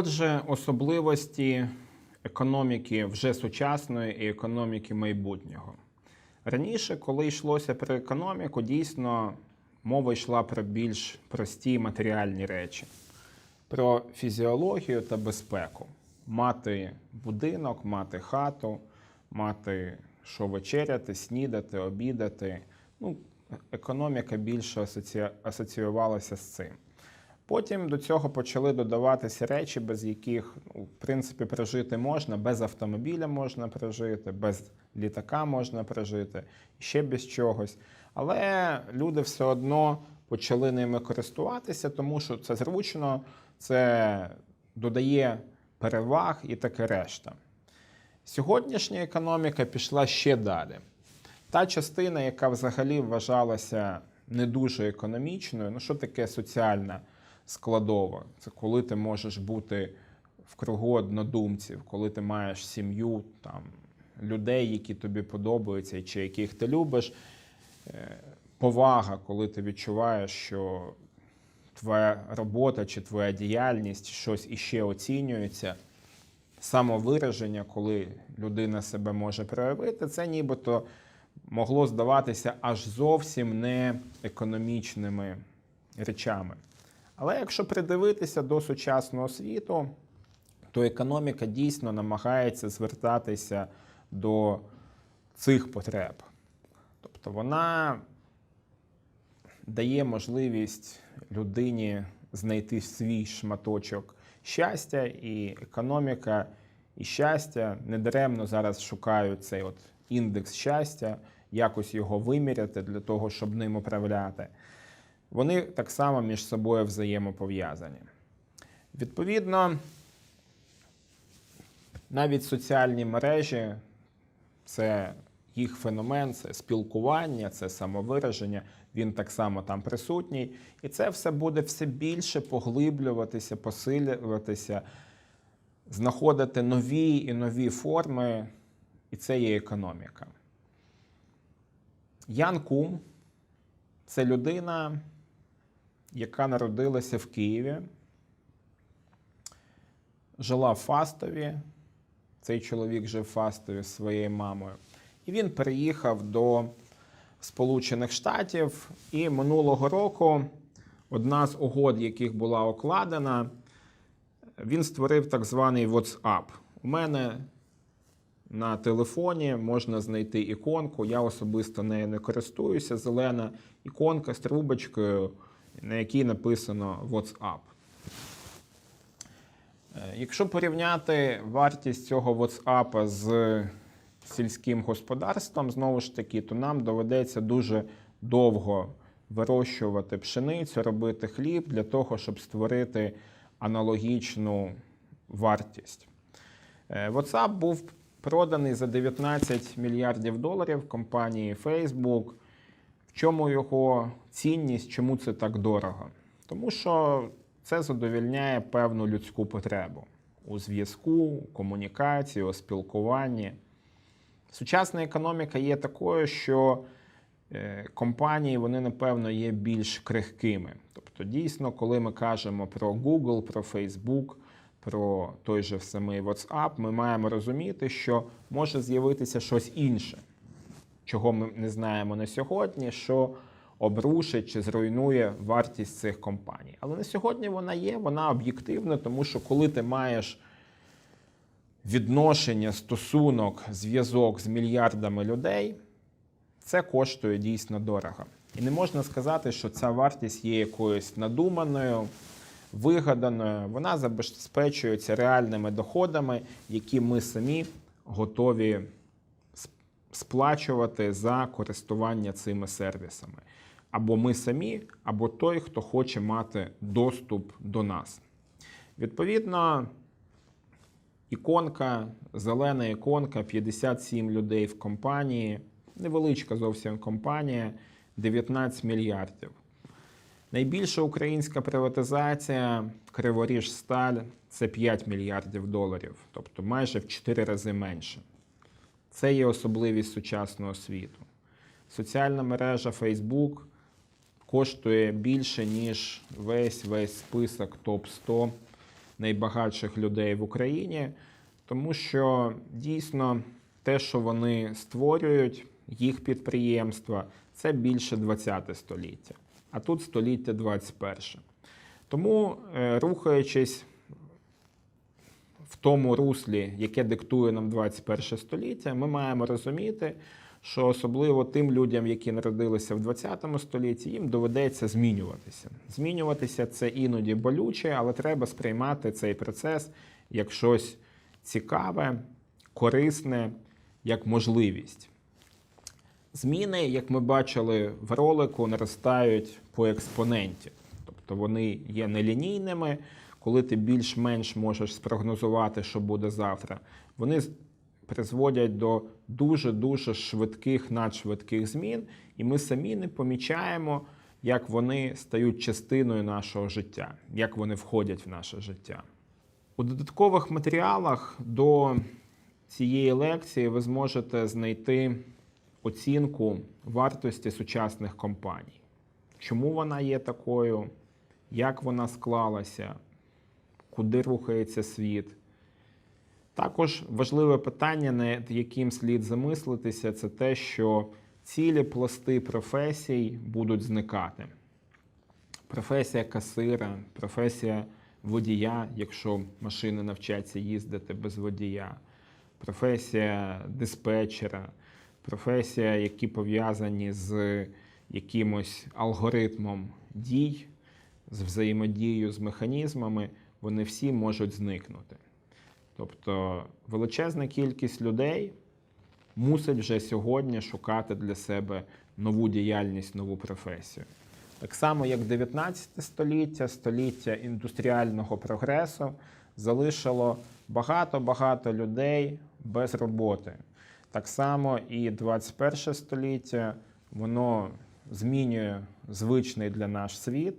Отже, особливості економіки вже сучасної і економіки майбутнього. Раніше, коли йшлося про економіку, дійсно мова йшла про більш прості матеріальні речі, про фізіологію та безпеку. Мати будинок, мати хату, мати що вечеряти, снідати, обідати. Ну, економіка більше асоці... асоціювалася з цим. Потім до цього почали додаватися речі, без яких, ну, в принципі, прожити можна, без автомобіля можна прожити, без літака можна прожити, ще без чогось. Але люди все одно почали ними користуватися, тому що це зручно, це додає переваг і таке решта. Сьогоднішня економіка пішла ще далі. Та частина, яка взагалі вважалася не дуже економічною, ну що таке соціальна складова? Це коли ти можеш бути в кругу однодумців, коли ти маєш сім'ю, там, людей, які тобі подобаються чи яких ти любиш. Е, Повага, коли ти відчуваєш, що твоя робота чи твоя діяльність щось іще оцінюється. Самовираження, коли людина себе може проявити, це нібито могло здаватися аж зовсім не економічними речами. Але якщо придивитися до сучасного світу, то економіка дійсно намагається звертатися до цих потреб. Тобто вона дає можливість людині знайти свій шматочок щастя, і економіка і щастя недаремно зараз шукають цей от індекс щастя, якось його виміряти для того, щоб ним управляти. Вони так само між собою взаємопов'язані. Відповідно, навіть соціальні мережі це їх феномен, це спілкування, це самовираження. Він так само там присутній. І це все буде все більше поглиблюватися, посилюватися, знаходити нові і нові форми, і це є економіка. Ян Кум це людина, яка народилася в Києві, жила в Фастові. Цей чоловік жив в Фастові зі своєю мамою. І він переїхав до Сполучених Штатів. І минулого року одна з угод, яких була окладена, він створив так званий WhatsApp. У мене на телефоні можна знайти іконку. Я особисто нею не користуюся. Зелена іконка з трубочкою, на якій написано WhatsApp. Е, Якщо порівняти вартість цього WhatsApp з сільським господарством, знову ж таки, то нам доведеться дуже довго вирощувати пшеницю, робити хліб для того, щоб створити аналогічну вартість. Е, WhatsApp був проданий за 19 мільярдів доларів компанії Facebook. Чому його цінність, чому це так дорого? Тому що це задовільняє певну людську потребу у зв'язку, комунікації, у спілкуванні. Сучасна економіка є такою, що е, компанії вони, напевно, є більш крихкими. Тобто, дійсно, коли ми кажемо про Google, про Facebook, про той же самий WhatsApp, ми маємо розуміти, що може з'явитися щось інше, чого ми не знаємо на сьогодні, що обрушить чи зруйнує вартість цих компаній. Але на сьогодні вона є, вона об'єктивна, тому що коли ти маєш відношення, стосунок, зв'язок з мільярдами людей, це коштує дійсно дорого. І не можна сказати, що ця вартість є якоюсь надуманою, вигаданою. Вона забезпечується реальними доходами, які ми самі готові сплачувати за користування цими сервісами. Або ми самі, або той, хто хоче мати доступ до нас. Відповідно, іконка, зелена іконка, 57 людей в компанії, невеличка зовсім компанія, 19 мільярдів. Найбільша українська приватизація Криворіжсталь це 5 мільярдів доларів, тобто майже в 4 рази менше. Це є особливість сучасного світу. Соціальна мережа Facebook коштує більше, ніж весь весь список топ 100 найбагатших людей в Україні, тому що дійсно те, що вони створюють, їх підприємства, це більше 20 століття, а тут століття 21. Тому, е, рухаючись тому руслі, яке диктує нам 21 століття, ми маємо розуміти, що особливо тим людям, які народилися в 20 столітті, їм доведеться змінюватися. Змінюватися це іноді болюче, але треба сприймати цей процес як щось цікаве, корисне, як можливість. Зміни, як ми бачили в ролику, наростають по експоненті. Тобто вони є нелінійними, коли ти більш-менш можеш спрогнозувати, що буде завтра. Вони призводять до дуже-дуже швидких, надшвидких змін, і ми самі не помічаємо, як вони стають частиною нашого життя, як вони входять в наше життя. У додаткових матеріалах до цієї лекції ви зможете знайти оцінку вартості сучасних компаній. Чому вона є такою, як вона склалася, куди рухається світ. Також важливе питання, над яким слід замислитися, це те, що цілі пласти професій будуть зникати. Професія касира, професія водія, якщо машини навчаться їздити без водія, професія диспетчера, професія, які пов'язані з якимось алгоритмом дій, з взаємодією з механізмами, вони всі можуть зникнути. Тобто величезна кількість людей мусить вже сьогодні шукати для себе нову діяльність, нову професію. Так само, як 19 століття, століття індустріального прогресу залишило багато-багато людей без роботи. Так само і 21 століття воно змінює звичний для нас світ,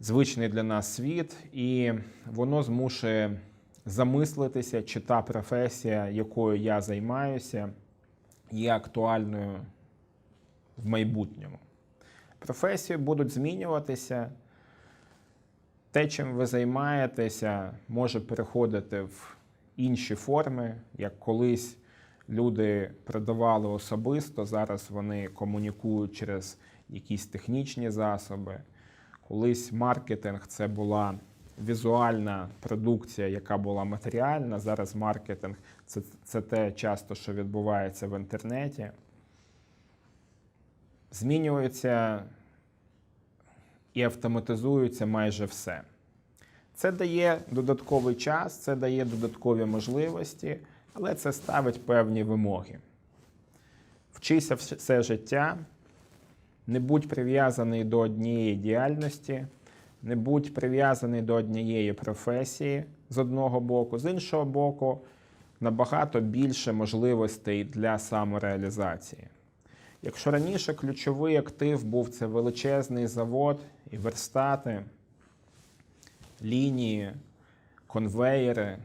звичний для нас світ, і воно змушує замислитися, чи та професія, якою я займаюся, є актуальною в майбутньому. Професії будуть змінюватися. Те, чим ви займаєтеся, може переходити в інші форми, як колись люди продавали особисто, зараз вони комунікують через якісь технічні засоби. Колись маркетинг це була візуальна продукція, яка була матеріальна. Зараз маркетинг це, це те часто, що відбувається в інтернеті. Змінюється і автоматизується майже все. Це дає додатковий час, це дає додаткові можливості, але це ставить певні вимоги. Вчися все життя, не будь прив'язаний до однієї діяльності, не будь прив'язаний до однієї професії з одного боку, з іншого боку, набагато більше можливостей для самореалізації. Якщо раніше ключовий актив був це величезний завод і верстати, лінії, конвеєри,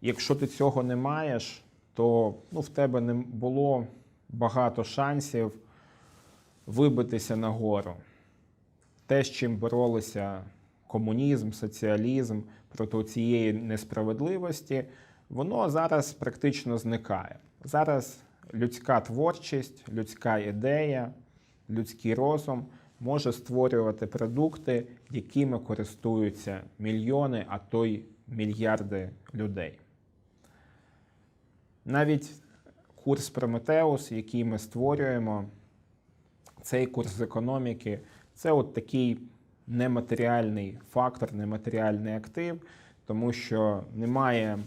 якщо ти цього не маєш, то ну, в тебе не було багато шансів вибитися нагору. Те, з чим боролися комунізм, соціалізм проти цієї несправедливості, воно зараз практично зникає. Зараз людська творчість, людська ідея, людський розум може створювати продукти, якими користуються мільйони, а то й мільярди людей. Навіть курс Прометеус, який ми створюємо, цей курс економіки, це от такий нематеріальний фактор, нематеріальний актив, тому що немає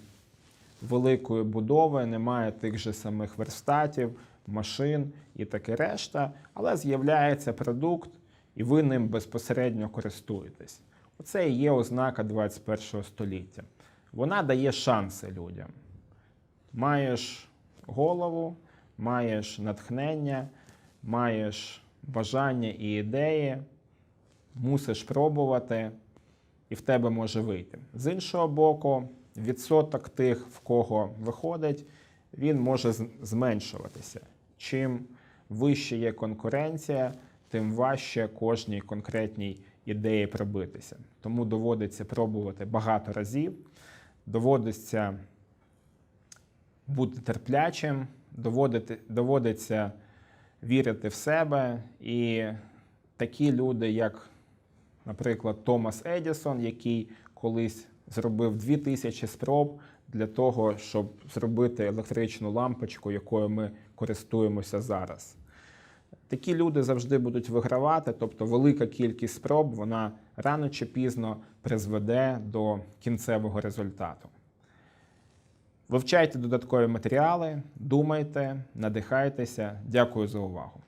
великої будови, немає тих же самих верстатів, машин і таке решта, але з'являється продукт, і ви ним безпосередньо користуєтесь. Оце і є ознака 21 століття. Вона дає шанси людям. Маєш голову, маєш натхнення, маєш бажання і ідеї, мусиш пробувати, і в тебе може вийти. З іншого боку, відсоток тих, в кого виходить, він може зменшуватися. Чим вище є конкуренція, тим важче кожній конкретній ідеї пробитися. Тому доводиться пробувати багато разів, доводиться бути терплячим, доводити, доводиться вірити в себе. І такі люди, як, наприклад, Томас Едісон, який колись зробив 2000 спроб для того, щоб зробити електричну лампочку, якою ми користуємося зараз. Такі люди завжди будуть вигравати, тобто велика кількість спроб вона рано чи пізно призведе до кінцевого результату. Вивчайте додаткові матеріали, думайте, надихайтеся. Дякую за увагу.